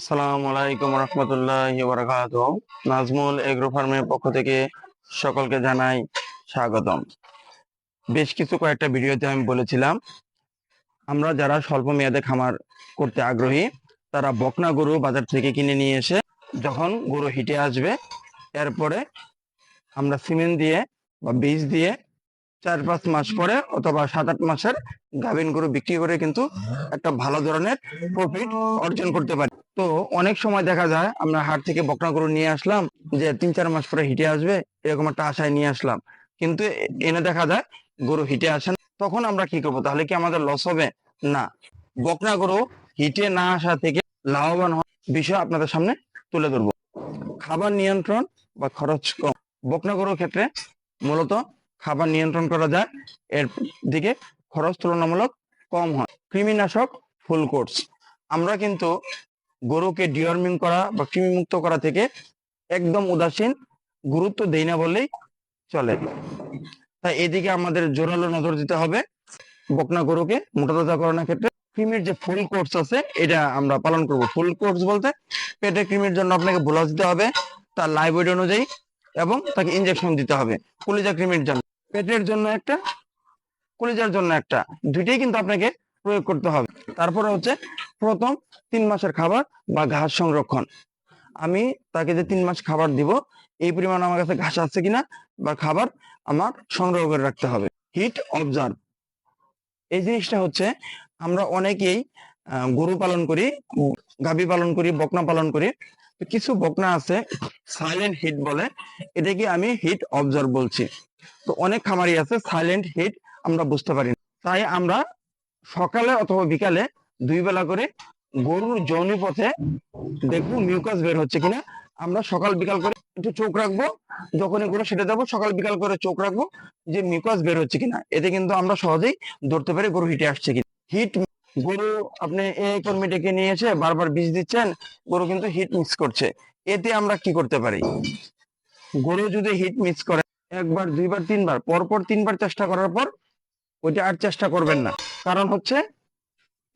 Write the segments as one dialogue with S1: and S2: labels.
S1: আসসালামু আলাইকুম রহমতুল্লাহ বারাকাত নাজমুল এগ্রো ফার্মের পক্ষ থেকে সকলকে জানাই স্বাগতম। বেশ কিছু কয়েকটা ভিডিওতে আমি বলেছিলাম, আমরা যারা স্বল্প মেয়াদে খামার করতে আগ্রহী, তারা বকনা গরু বাজার থেকে কিনে নিয়ে এসে যখন গরু হিটে আসবে, এরপরে আমরা সিমেন্ট দিয়ে বা বীজ দিয়ে চার পাঁচ মাস পরে অথবা সাত আট মাসের গাভিন গরু বিক্রি করে কিন্তু একটা ভালো ধরনের প্রফিট অর্জন করতে পারি। তো অনেক সময় দেখা যায় আমরা হাট থেকে বকনা গরু নিয়ে আসলাম, যে তিন চার মাস পরে হিটে আসবে, এরকম একটা আশায় নিয়ে আসলাম। কিন্তু এনে দেখা যায় গরু হিটে আসে। তখন আমরা কি করব? তাহলে কি আমাদের লস হবে? না। বকনা গরু হিটে না আসা থেকে লাভবান হওয়ার বিষয় আপনাদের সামনে তুলে ধরবো। খাবার নিয়ন্ত্রণ বা খরচ কম। বকনা গরুর ক্ষেত্রে মূলত খাবার নিয়ন্ত্রণ করা যায়। এর দিকে খরচ তুলনামূলক কম হয়। কৃমিনাশক ফুল কোর্স। আমরা কিন্তু গরুকে ডিওয়ার্মিং করা বা কৃমিমুক্ত করা থেকে একদম উদাসীন, গুরুত্ব দেই না বললেই চলে। তাই এদিকে আমাদের জোরালো নজর দিতে হবে বকনা গরুকে মোটাতাজাকরণের ক্ষেত্রে। কৃমির যে ফুল কোর্স আছে, এটা আমরা পালন করব। ফুল কোর্স বলতে পেটে কৃমির জন্য আপনাকে বোলাস দিতে হবে, তার লাইভ অনুযায়ী এবং তাকে ইনজেকশন দিতে হবে। কলিজা কৃমির জন্য। পেটের জন্য একটা, কলিজার জন্য একটা। দুইটাই কিন্তু আপনাকে প্রয়োগ করতে হবে। তারপরে হচ্ছে প্রথম তিন মাসের খাবার বা ঘাস সংরক্ষণ। আমি তাকে যে তিন মাস খাবার দিব, এই পরিমাণ আমার কাছে ঘাস আছে কিনা বা খাবার আমার সংগ্রহ করে রাখতে হবে। হিট অবজার্ভ এই জিনিসটা হচ্ছে আমরা অনেকেই গরু পালন করি, গাভী পালন করি, বকনা পালন করি। কিছু বকনা আছে সাইলেন্ট হিট বলে। এটাকে আমি হিট অবজার্ভ বলছি। তো অনেক খামারি আছে সাইলেন্ট হিট আমরা বুঝতে পারি। তাই আমরা সকালে অথবা বিকালে দুই বেলা করে গরুর যৌনি পথে দেখব মিউকাস বের হচ্ছে কিনা। আমরা সকাল বিকাল করে একটু চোখ রাখব, যখনই গরু সেটা দেবো, সকাল বিকাল করে চোখ রাখব যে মিউকাস বের হচ্ছে কিনা। এতে কিন্তু আমরা সহজেই ধরতে পারি গরু হিটে আসছে কিনা। হিট গরু আপনি এই কর্মী ডেকে নিয়ে এসে বারবার বীজ দিচ্ছেন, গরু কিন্তু হিট মিক্স করছে। এতে আমরা কি করতে পারি? গরু যদি হিট মিক্স করে একবার দুইবার তিনবার পরপর তিনবার চেষ্টা করার পর ওইটা আর চেষ্টা করবেন না। কারণ হচ্ছে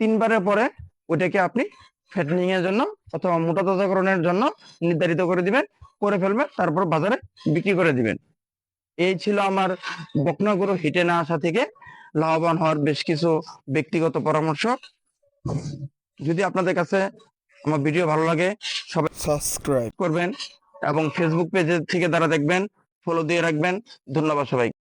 S1: তিনবারের পরে ওইটাকে আপনি ফ্যাটনিং এর জন্য অথবা মোটা তাজাকরণের জন্য নির্ধারিত করে দিবেন করে ফেলবেন তারপর বাজারে বিক্রি করে দিবেন। এই ছিল আমার বকনা গরু হিটে না আসা থেকে লাভবান হওয়ার বেশ কিছু ব্যক্তিগত পরামর্শ। যদি আপনাদের কাছে আমার ভিডিও ভালো লাগে সবাই
S2: সাবস্ক্রাইব।
S1: করবেন এবং ফেসবুক পেজে থেকে যারা দেখবেন। ফলো দিয়ে রাখবেন। ধন্যবাদ সবাই